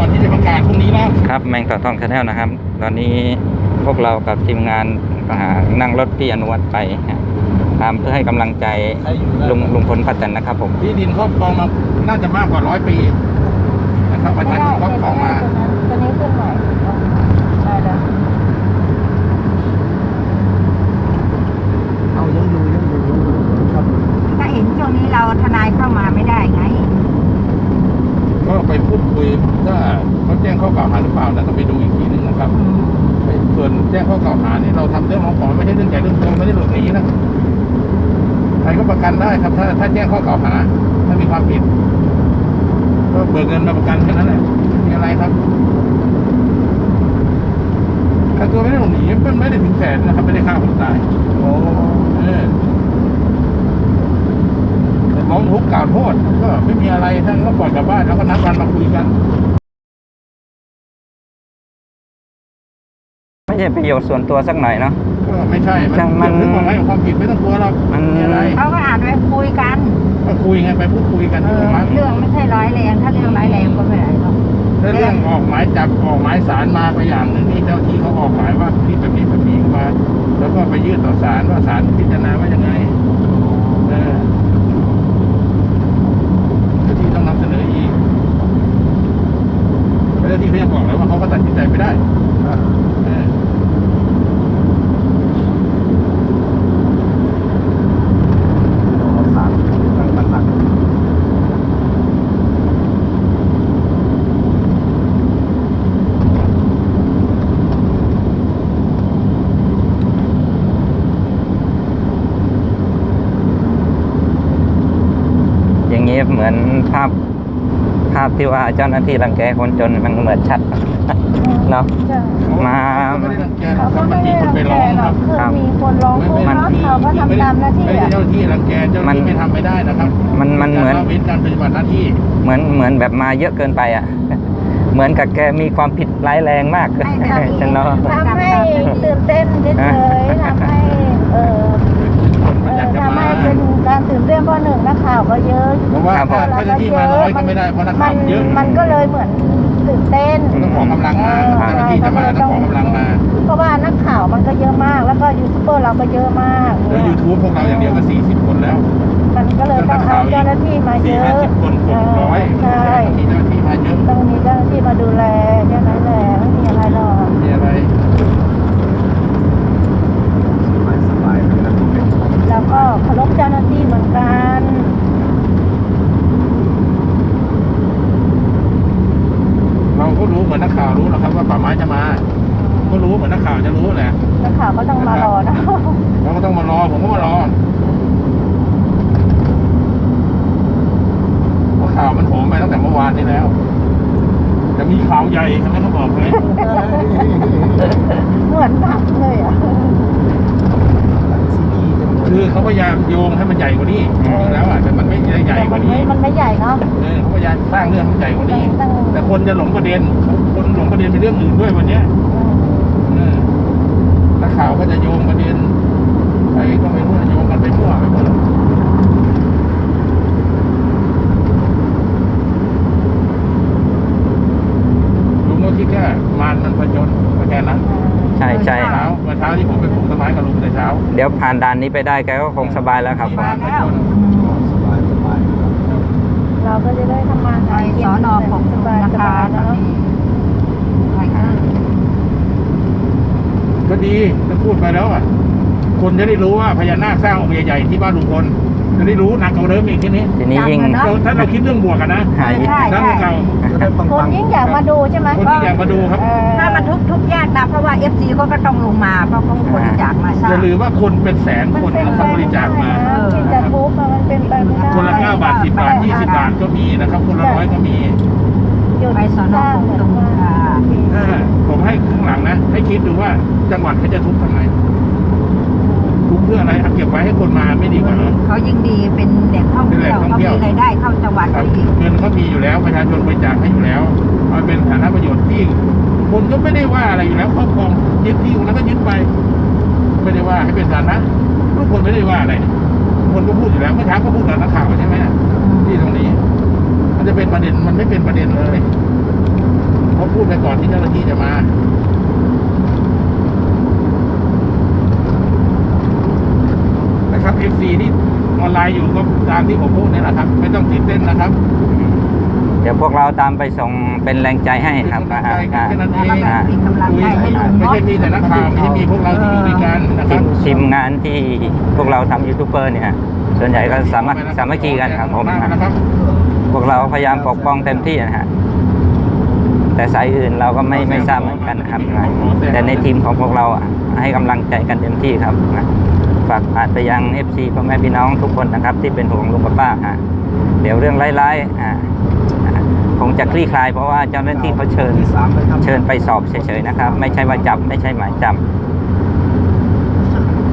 ก่อนที่จะประกาศพรุ่งนี้นะครับแมงต่อทองชาแนลนะครับ ตอนนี้พวกเรากับทีมงานอ่านั่งรถพี่อนุวัฒน์ไปฮะตามเพื่อให้กำลังใจลุงลุงพลป้าแตนนะครับ ผมที่ดินครอบครองมาน่าจะมากกว่าร้อยปีนะครับประชาชนครอบครองมาตัวนี้ขึ้นหน่อยได้แล้วเอายังดูยังดูยังดูครับถ้าเห็นช่วงนี้เราทนายเข้ามาไม่ได้ไง ก็ไปพูดคุยถ้าเขาแจ้งข้อกล่าวหาหรือเปล่านะต้องไปดูอีกทีนึงนะครับส่วนแจ้งข้อกล่าวหานี่เราทำเรื่องร้องขอไม่ใช่เรื่องใหญ่เรื่องโตไม่ได้หลบหนีนะใครก็ประกันได้ครับ ถ้าถ้าแจ้งข้อกล่าวหา ถ้ามีความผิด ก็เบิกเงินมาประกันแค่นั้นแหละไม่มีอะไรครับค่าตัวไม่ได้หลบหนีมันไม่ได้ถึงแสนนะครับไม่ได้ฆ่าคนตายโอ้เออแต่ ร้องทุกข์กล่าวโทษก็ไม่มีอะไรท่านก็ปล่อยกลับบ้านแล้วก็นัดวันมาคุยกัน ไม่ใช่ประโยชน์ส่วนตัวสักหน่อยเนาะ ก็ไม่ใช่จังมัน เรื่องของอะไรของความผิดไม่ต้องกลัวหรอกมันมีอะไรเขาก็อาจไปคุยกันก็คุยไงไปพูดคุยกันเอที่อโรงพักเรื่องไม่ใช่ร้อยแรงถ้าเรื่องร้ายแรงก็ไม่เป็นไรหรอกถ้าเรื่องออกหมายจับออกหมายสารมาไปอย่างหนึ่งนี่เจ้าที่เขาออกหมายว่าที่แบบนี้แบบนี้มาแล้วก็ไปยื่นต่อศาลว่าศาลพิจารณาว่ายังไงเออเจ้าที่ต้องนำเสนออีก เจ้าที่เขายังบอกเลยว่าเขาก็ตัดสินใจไม่ได้ อะ เออ เอาสารตั้งมันหนัก อย่างนี้เหมือนภาพ ภาพที่ว่าเจ้าหน้าที่รังแกคนจนมันเหมือนชัดเนาะใช่มา ไม่ได้รังแกหรเขาอกคก็รับมันไม่มีได้คนรังไปแกร้องหครรัอบกคือมีคนร้องทุกข์ไม่เนาะไม่เขาก็ทำตามหน้าที่ไม่ได้อะ เจ้าที่รังแกเจ้าหน้าที่ไม่ทำไม่ได้นะครับมันมันเหมือน การละเว้นการปฏิบัติหน้าที่ เหมือนเหมือนแบบมาเยอะเกินไปอะ เหมือนกับแกมีความผิดร้ายแรงมากให้แบบฉันเนาะ ทำให้ตื่นเต้นเฉยๆทำให้เออคนเอมันออยากจะทำมา ให้เป็นการตื่นเต้นเพราะหนึ่งนักข่าวก็เยอะเพราะว่าถ้าถ้าเจ้าที่มาน้อยก็ไม่ได้เพราะนักมัข่าวนเยอะมันก็เลยเหมือนตื่นเต้นต้องขอกำลังมาเออเจ้าหน้าที่จะมาต้องขอกำลังมาเพราะว่านักข่าวมันก็เยอะมาก แล้วก็ยูทูบเบอร์เราก็เยอะมากแล้วยูทูบพวกเราอย่างเดียวก็สี่สิบคนแล้ว มันก็เลยต้องเอาเจ้าหน้าที่มาเยสี่อะห้าสิบคนหกร้อย ใช่ ที่เจ้าหน้าที่มาเยอะ ต้องมีเจ้าหน้าที่มาดูแลแค่นั้นแหละไม่มีอะไรหรอก มีอะไร สบายสบายเลยนะคุณเป็น แล้วก็เคารพเจ้าหน้าที่เหมือนกัน เราก็รู้เหมือนนักข่าวรู้แล้วครับว่าป่าไม้จะมา ก็รู้เหมือนนักข่าวจะรู้แหละ นักข่าวก็ต้องมารอนะ เราก็ต้องมารอ ผมก็มารอเพราะข่าวมันโผล่ไปตั้งแต่เมื่อวานนี้แล้ว จะมี ข่าวใหญ่ใช่ไหมเขาบอกเลยเหมือนผักเลยอะซีดีจังเลยคือเขาพยายามโยงให้มันใหญ่กว่านี้จริงๆแล้วอะแต่มันไม่ได้ใหญ่กมัว่านไม่นี้มันไม่ใหญ่เนาะ เออเขาพยายามสร้างเรื่องให้มันใหญ่กว่านี้ ตั้ง แต่คนจะหลงประเด็น คนหลงประเด็นเป็นเรื่องอื่นด้วยวันเนี้ยเออนักข่าวก็จะโยงประเด็นใครก็ไม่รู้โยงกันไปทั่วไปหมด ลุงก็คิดแค่มารมันผจญก็แค่นั้นใช่ใช่ เช้าเมื่อเช้าที่ผมไปปลูกต้นไม้กับลุงแต่เช้าเดี๋ยวผ่านด่านนี้ไปได้แกก็คงสบายแล้วครับผม มารผจญสบายสบายครับเราก็จะได้ทำงานไปสอนอปกสบายนะสคะบายตอนเนาะนี้ใช่ค่ะก็ดีจะพูดไปแล้วอะคนจะได้รู้ว่าพญานาคสร้างองค์ใหญ่ๆที่บ้านลุงพล จะได้รู้หนักกว่าเดิมอีกทีนี้ทีนี้ยิ่งเราถ้าเราคิดเรื่องบวกกันนะหายใช่ถ้าใช่เราจะได้ปังคปันงยิ่งอยากมาดูใช่ไหมคนที่อยากมาดูครับ เออถ้ามันทุกทุกยากนะเพราะว่าเอฟซีก็ต้องลงมาเพราะเขาบริจาคมาสร้าอย่างลืมว่าคนเป็นแสนคนนะเขาบริจาคมาที่จะทุบมันเป็นไปไม่ได้คนละ9บาท 10 บาท 20 บาทก็มีนะครับ คนละร้อยก็มีหยุดไปสอนอปกตรงค่ะถ้าผมให้ข้างหลังนะ ให้คิดดูว่าจังหวัดเขาจะทุบทำไม ทุบเพื่ออะไรเอาเก็บไว้ให้คนมาไม่ดีกว่าเหรอ เขายิ่งดีเป็นแหล่งท่องเที่ยวเป็นแหล่งท่องเขาเที่มียว รายได้เข้าจังหวัดครัก็บอีกเงินเขามีอยู่แล้วประชาชนบริจาคให้อยู่แล้วเอาเป็นฐานะประโยชน์ที่คนก็ไม่ได้ว่าอะไรอยู่แล้วครอบครองยึดที่แล้วก็ยึดไป ไม่ได้ว่าให้เป็นฐานะทุกคนไม่ได้ว่าอะไรทุกคนก็พูดอยู่แล้วเมื่อเช้าก็พูดกับนักข่าวใช่ไหมที่ตรงนี้ มันจะเป็นประเด็นมันไม่เป็นประเด็นเลยพูดไปก่อนที่เจ้าหน้าที่จะมา นะครับ FC ที่ออนไลน์อยู่ก็ตามที่ผมพูดนี่แหละครับ ไม่ต้องตื่นเต้นนะครับเดี๋ยวพวกเราตามไปส่งเป็นแรงใจให้ครับเป็นกำลังใจกันอ่าแค่นั้นเองอ่าเป็นกำลังใจให้ลุงไม่เนาะใช่มีแต่นักข่าวไม่ใช่มีพวกเราที่อยู่ด้วยกันนะคทีรับมทีมงานที่พวกเราทำยูทูบเบอร์เนี่ยส่วนใหญ่ก็สามัคสามัคคีกันครับผมมากนะครับพวกเราพยายามปกป้องเต็มที่นะฮะแต่สายอื่นเราก็ไม่ไม่ทราบเหมือนกันนะครับนะแต่ในทีมของพวกเราอะให้กำลังใจกันเต็มที่ครับนะ ฝากผ่านไปยัง FC พ่อแม่พี่น้องทุกคนนะครับ ที่เป็นห่วงลุงกับป้าฮะเดี๋ยวเรื่องร้ายๆอ่าอ่าคงจะคลี่คลายเพราะว่าเจ้าหน้าที่เขาเชิญที่สามเลยครับเชิญไปสอบเฉยๆนะครับ ไม่ใช่ว่าจับไม่ใช่หมายจับ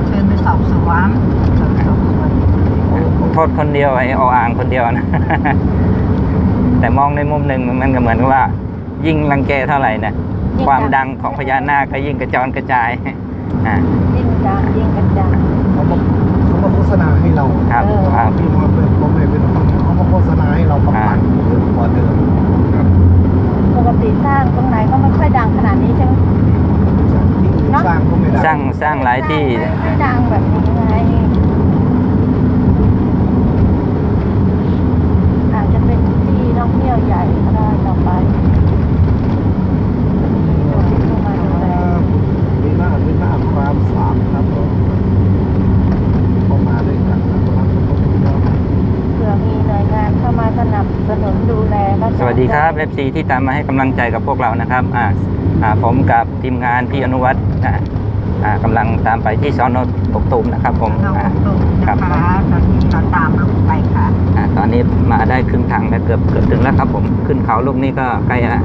เชิญไปสอบสวนสอบสวนโทษคนเดียวไอ้ออ่างคนเดียวนะ แต่มองในมุมหนึ่งมันก็เหมือนกับว่า ยิ่งรังแกเท่าไหร่นะความดังของพญานาคก็ยิ่งกระจรกระจายอ่า ยิ่งดังยิ่งกระจายเขามาเขามาโฆษณาให้เราครับเออครับที่มาเป็นผมเป็นคนเขามาโฆษณาให้เราประมาณเยอะกว่าเดิมปกติสร้างตรงไหนก็ไม่ค่อยดังขนาดนี้ใช่ไหมจากที่สร้างก็ไม่ได้สร้างสร้างหลายที่ไม่ค่อยดังแบบนี้ไงอาจจะเป็นที่ท่องเที่ยวใหญ่ก็ได้ต่อไปเราที่เข้ามาดูแล มีหน้ามีหน้าความสามครับผมเข้ามาด้วยกันนะครับขอบคุณครับ เผื่อมีหน่วยงานเข้ามาสนับสนุนดูแลก็จะ สวัสดี ครับ FC ที่ตามมาให้กำลังใจกับพวกเรานะครับอ่าอ่าผมกับทีมงานพี่อนุวัฒน์อ่าอ่ากำลังตามไปที่สอนกกตูมนะครับผมเราอ่าตรงนะคะตอนนี้เราตามลุงไปค่ะ อ่าตอนนี้มาได้ครึ่งทางแล้วเกือบเกือบถึงแล้วครับผมขึ้นเขาลูกนี้ก็ใกล้แล้ว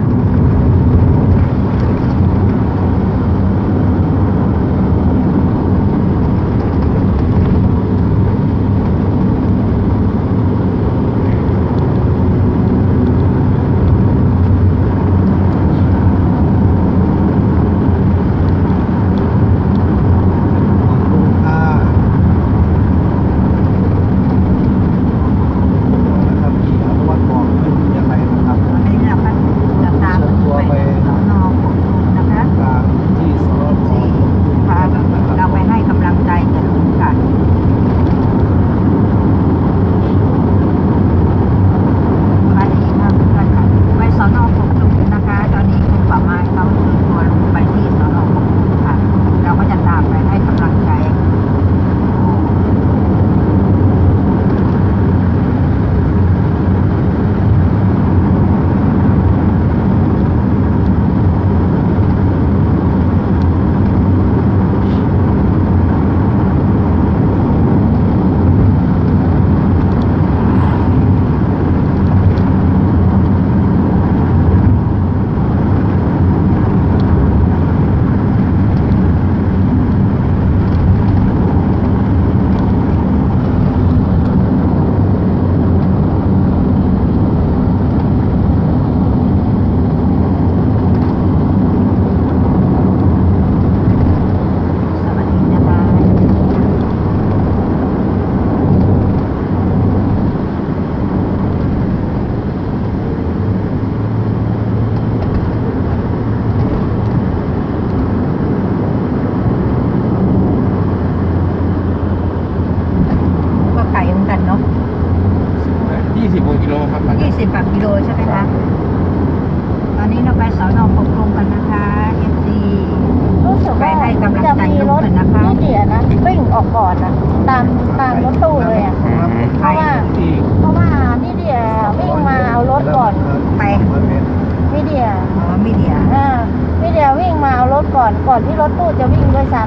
อารถก่อนก่อนที่รถตู้จะวิ่งด้วยซ้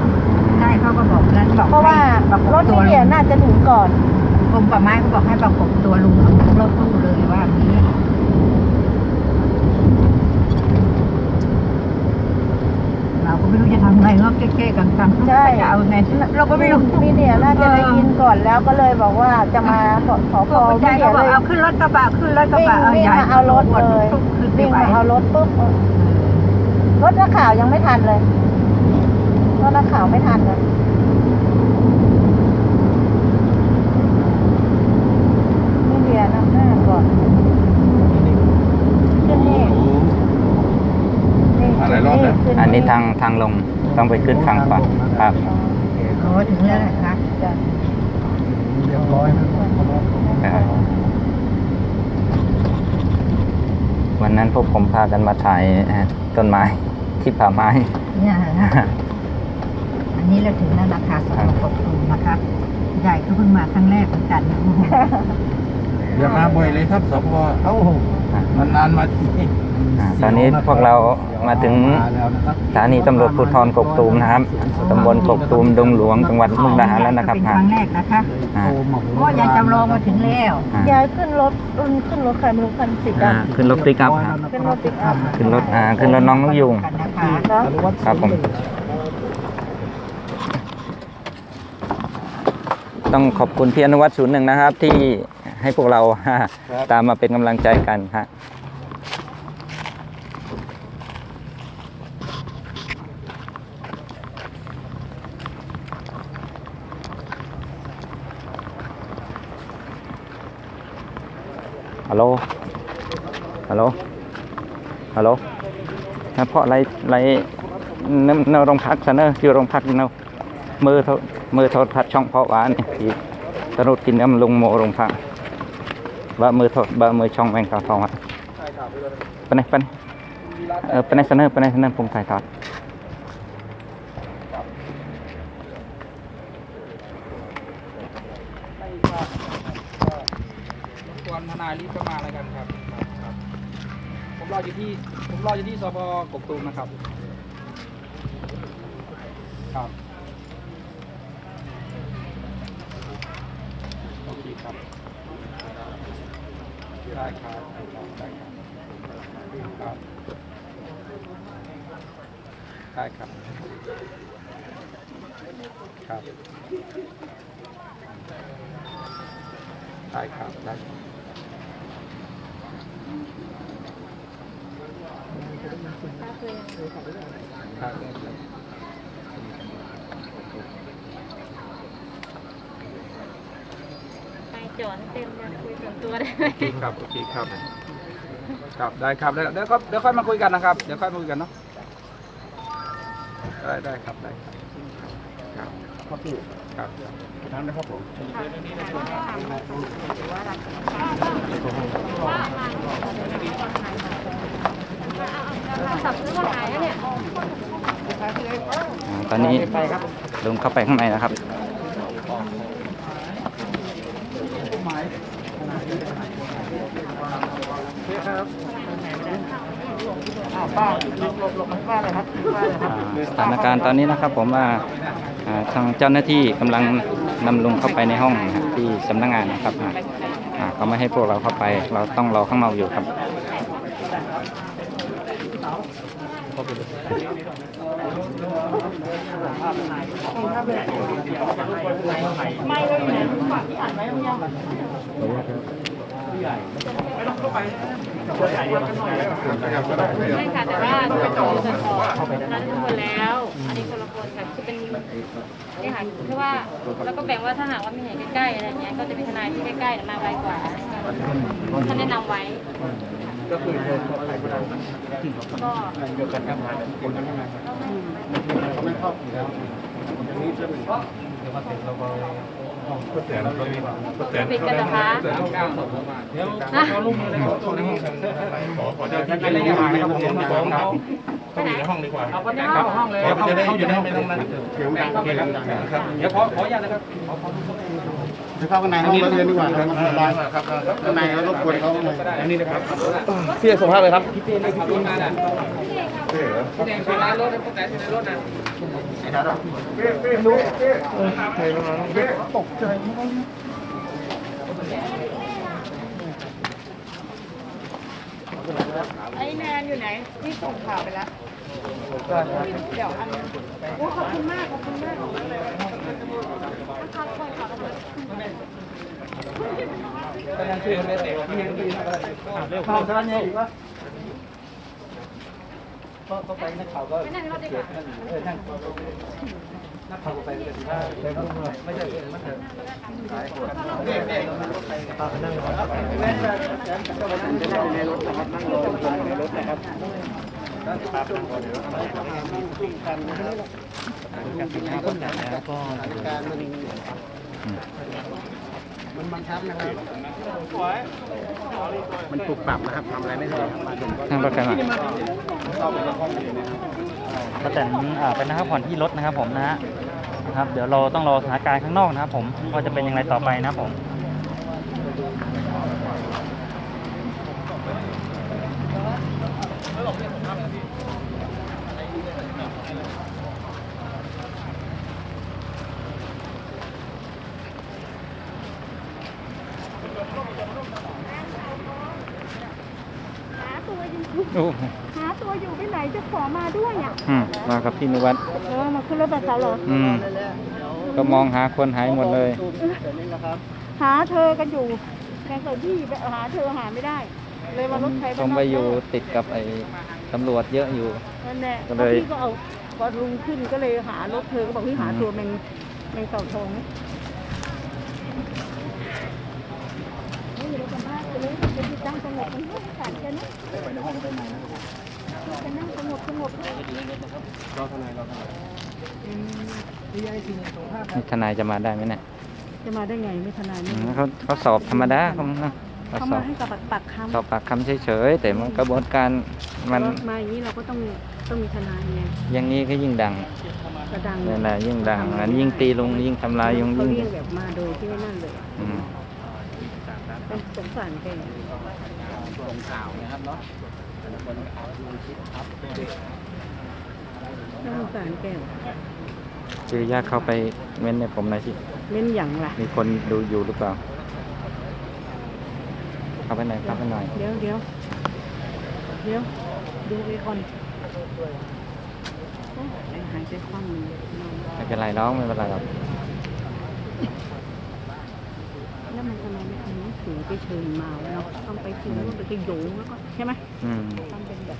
ใช่เขาก็บอกงั้นบอกำเพราะว่าให้ประกบรถตันี่วเดียน่าจะถึงก่อน กรมป่าไม้เขาบอกให้ประกบตัวลุงเอารถตู้เลยว่าอย่างนี้เราก็ไม่รู้จะทำไงเนาะเก๊ๆกันๆใช่ จะเอาไงเราก็ไม่รู้นี่เดียน่าจะได้ยินก่อนแล้วก็เลยบอกว่าจะมาสสพพอคุณนี่ยายเดีก็ยบอเลกย เอาขึ้นรถกระบะขึ้นรถกระวิ่งบะเอาวิ่งยายมาเอารถเลยขึ้นไม่วิ่งไหวมาเอารถปุ๊บเออ รถนักข่าวยังไม่ทันเลยรถนักข่าวไม่ทันเลยนี่เดียนำหน้าก่อนขึ้นนี่โอ้โหอันนี้ทางทางลงต้องไปขึ้นฝั่งก่อนครับ โอ้ถึงแล้วนะคะจ้ะ เรียบร้อยนะครับ วันนั้นพวกผมพากันมาถ่ายเอ่อต้นไม้ที่ป่าไม้เนี่ยนะอันนี้เราถึงแล้วนะคะสำหรับกบตูมนะคะใหญ่ก็เพิ่งมาครั้งแรกเหมือนกันนะอย่ามาบ่อยเลยครับสพเอ้านานๆมาทีอ่าตอนนี้พวกเรามาถึงมาแล้วนะครับสถานีตำรวจภูธรกกตูมนะครับตำบลกกตูมดงหลวงจังหวัดมุกดาหารแล้วนะครับเป็นคอ่ารั้งแรกนะคะอ่าโตมาโอ้ยายจำลองมาถึงแล้วอ่าย้ายขึ้นรถ รุ่นขึ้นรถใครไม่รู้คันสีอ่าดำขึ้นรถปิกอัพครับขึ้นรถปิกอัพขึ้นรถอ่าขึ้นรถน้องนกยุงกันนะคะครับครับผม ต้องขอบคุณพี่อนุวัตศูนย์หนึ่งนะครับ ที่ให้พวกเรา ตามมาเป็นกำลังใจกันฮะ ฮัลโหล ฮัลโหล ฮัลโหลนะเพราะอะไรอะไรนนโรงพักซะเนอะอยู่โรงพักเนอะมือทรมือโทรทัศน์ช่องเพาะหวานนี่ที่ตรุดกินน้ำลุงโมโรงพักบะมือโทรบะมือช่องแมงกาทองอะไปไหนไปไหนเออไปไหนซะเนอะไปไหนซะเนอะผมถ่ายทอด ส่วนทนายรีบก็มาแล้วกันครับครับครับ ผมรออยู่ที่ ผมรออยู่ที่สพกกตูมนะครับ ครับโอเคครับได้ครับได้ครับครับได้ครับครับได้ครับได้ครับ จอดเต็มเลยคุยส่วนตัวได้ไหมครับโอเคครับ ครับได้ครับเดี๋ยวเดี๋ยวก็เดี๋ยวค่อยมาคุยกันนะครับ เดี๋ยวค่อยมาคุยกันเนาะได้ได้ครับได้ครับครับครับพี่ครับทำนะครับผมสับซื้อมาขายแล้วเนี่ยอ่า ตอนนี้ลุงเข้าไปข้างในนะครับสถานการณ์ตอนนี้นะครับผมว่าทางเจ้าหน้าที่กำลังนำลุงเข้าไปในห้องที่สำนักงานนะครับเขาไม่ให้พวกเราเข้าไป เราต้องรอข้างนอกอยู่ครับ ใช่ค่ะแต่ว่าคือส่วนของเราทุกคนแล้ว อันนี้คนละคนค่ะคือเป็นนี่ค่ะคือว่าแล้วก็แบ่งว่าถ้าหากว่ามีเหตุใกล้ๆอะไรเงี้ยก็จะมีทนายที่ใกล้ๆมาไวกว่าท่านแนะนำไว้ ก็คือเดินเข้าไปก็ได้เดียวกันครับคนนั้นไงไม่เข้าอยู่แล้วอย่างนี้จะเป็นเดี๋ยวมาเสร็จเราก็ก็เสียแล้วก็มีก็เสียปิดกันเหรอคะเสียต้องก้าวส่งมาเดี๋ยวเขาลุ่มเลยนะครับตัวในห้องขอขอเจ้าที่เป็นห้องนะครับผมฟ้องเขาเขาอยู่ในห้องดีกว่าเอาก็แจ้งเข้าห้องเลยเขาจะได้อยู่ในห้องไม่ต้องนั้นเสียงดังโอเคครับครับเดี๋ยวขอขออนุญาตนะครับขอขอ ไปเข้าข้างในห้องเราเรียนดีกว่าครับสบายครับข้างในแล้วรบกวนเขาข้างในอันนี้นะครับพี่ส่งภาพเลยครับพี่เต้นเลยพี่เต้นมาน่ะพี่เต้นไปร้านรถนะพี่แต่ที่ในรถนะตกใจไอ้แนนอยู่ไหนที่ส่งข่าวไปแล้วเดี๋ยวอันโอ้ขอบคุณมากขอบคุณมาก ข่าวท่านเนี่ยอีกวะก็ก็ไปนักข่าวก็ไม่นั่งรถดีกว่าเออนั่งนักข่าวก็ไปเลยไม่ไม่ใช่ไม่ใช่สายปวดเด็กเด็กพาไปนั่งรถครับในรถนะครับนั่งรอในรถนะครับมัน บังคับนะครับมันถูกปรับนะครับทำอะไรไม่ได้ครับมาถึงก็นั่งรถกันมาเข้าไปในห้องเรียนนะครับป้าแตนอ่าเป็นนักผ่อนที่รถนะครับผมนะฮะนะครับ เดี๋ยวเราต้องรอสถานการณ์ข้างนอกนะครับผมว่าจะเป็นอย่างไรต่อไปนะครับผม หาตัวอยู่ โอ้หาตัวอยู่ไปไหนจะขอมาด้วยอะอืมมากับพี่นุวัฒน์เออมาขึ้นรถบัสเขาเหรออืมก็มองหาคนหายหมดเลย หาเธอกันอยู่แต่เกิดที่หาเธอหาไม่ได้ เลยมารถไฟผมไปอยู่ติดกับไอ้ตำรวจเยอะอยู่นั่นแหละก็เลยพี่ก็เอาพอลุงขึ้นก็เลยหารถเธอก็บอกพี่หาตัวแมงแมงเต่าทองไหมเฮ้ยเราจะมาไปเลยจะติดตั้งสงบมันไม่ขาดกันนะไปในห้องไปไหนนะครับไปนั่งสงบสงบเลย นี่ทนายจะมาได้ไหมเนี่ยจะมาได้ไงไม่ทนายอืไม่มเขาเขาสอบธรรมดาเขาเขาเขาสอมาบให้กับปักคำสอบปากคำเฉยๆแต่มันกระบวนการมันแล้วมาอย่างนี้เราก็ต้องต้องมีทนายไงอย่างนี้ก็ยิ่งดังกระดังนั่นแหละยิ่งดังอันยิ่งตีลุงยิ่งทำลายยิ่งเขายิ่งเรียกแบบมาโดยที่ไม่นั่นเลยอืมเป็นสงสารแก ส่งข่าวนะครับเนาะ น่าสงสารแกว่ะคือญาติเข้าไปเม้นในผมหน่อยสิ เล่นอย่างล่ะ มีคนดูอยู่หรือเปล่า เข้าไปหน่อยเข้าไปหน่อย เดี๋ยวเดี๋ยวเดี๋ยวดูไปก่อนโอ้ยหายใจคว่ำเลยนอนไม่เป็นไรร้องไม่เป็นไรหรอก แล้วมันทำไมไม่เอาหนังสือไปเชิญมาวะเนาะต้องไปถึงนู่นไปโยงแล้วก็ใช่ไหมอืมทำเป็นแบบ